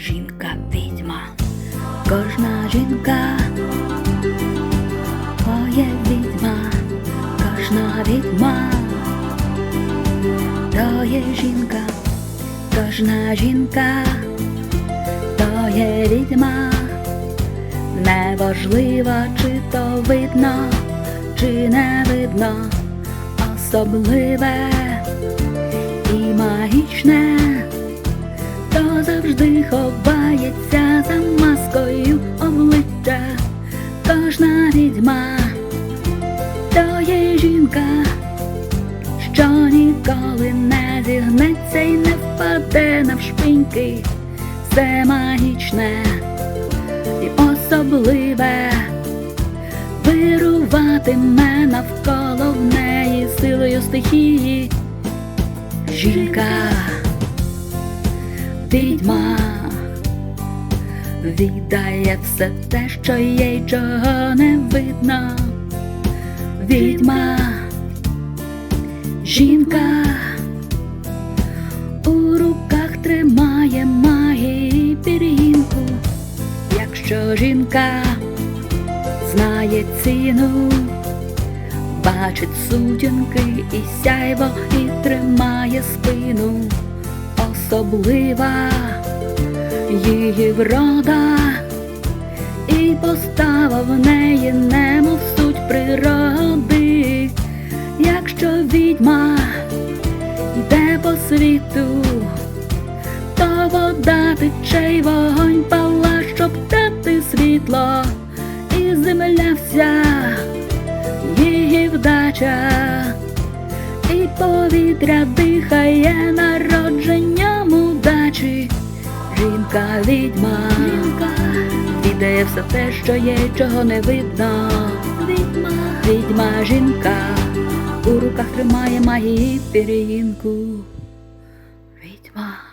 жінка відьма, кожна жінка, то є відьма, кожна відьма, то є жінка, кожна жінка, то є відьма, неважливо, чи то видно, чи не видно, особливе і магічне то завжди ховається за маскою обличчя, кожна відьма, то є жінка, що ніколи не зігнеться і не впаде навшпиньки, все магічне і особливе. Вируватиме навколо в неї силою стихії. Жінка відьма. Віддає все те, що їй чого не видно. Відьма, жінка. У руках тримає магії пір'їнку, якщо жінка знає ціну, бачить сутінки і сяйво, і тримає спину особлива її врода, і постава в неї немов суть природи, якщо відьма йде по світу, то вода тече й вогонь пала, щоб дати світло, і земля вся її вдача. І повітря дихає народженням відьма, віддає все те, що є, чого не видно. Відьма, відьма, жінка, у руках тримає магії пір'їнку. Відьма.